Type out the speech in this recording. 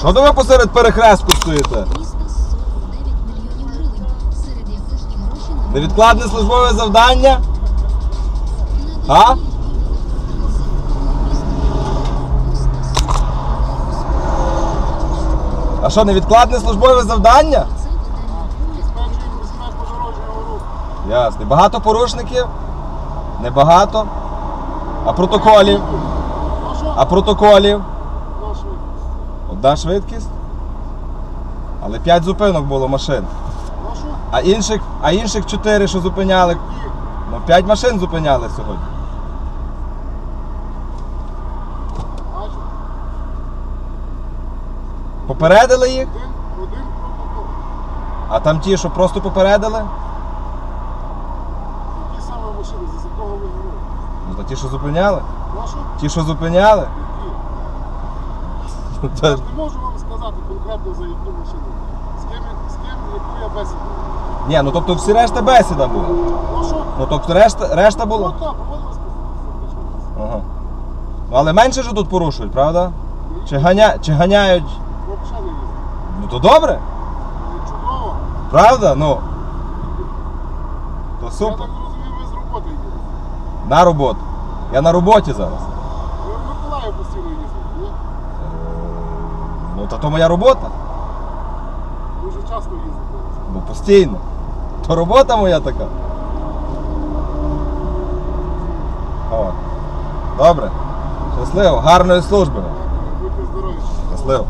Що то ви посеред перехрестку стоїте? 349 мільйонів гривень, серед яких і гроші на Невідкладне службове завдання? А? А що, невідкладне службове завдання? Ясно. Багато порушників? Небагато. А протоколів? Ну? А протоколів? Одна швидкість? Але 5 зупинок було машин. А інших, а інших 4, що зупиняли. Ну, 5 машин зупиняли сьогодні. Попередили їх? А там ті, що просто попередили? Які саме машини, за якого ви говорите? Ну, ті, що зупиняли? Ті, що зупиняли? Ну, Я ж не можу вам сказати конкретно за яку машину. З ким, з ким яку я бесіду. Ні, ну тобто всі решта бесіда була. Ну що? Ну тобто решта, решта Ну була? так, проводилась специфічна. Ага. Ну але менше ж тут порушують, правда? Чи, ганя... Чи ганяють? Взагалі не їздить. Ну то добре, Чудово. правда? Ну. То Я супер. так розумію, ви з роботи їдете. На роботу. Я на роботі зараз. Ви в Миколаїв постійно їздите, ні? Та то моя робота. Дуже часто їздите. Ну постійно. То робота моя така. О. Добре. Щасливо. Гарної служби. Будьте здорові. Щасливо.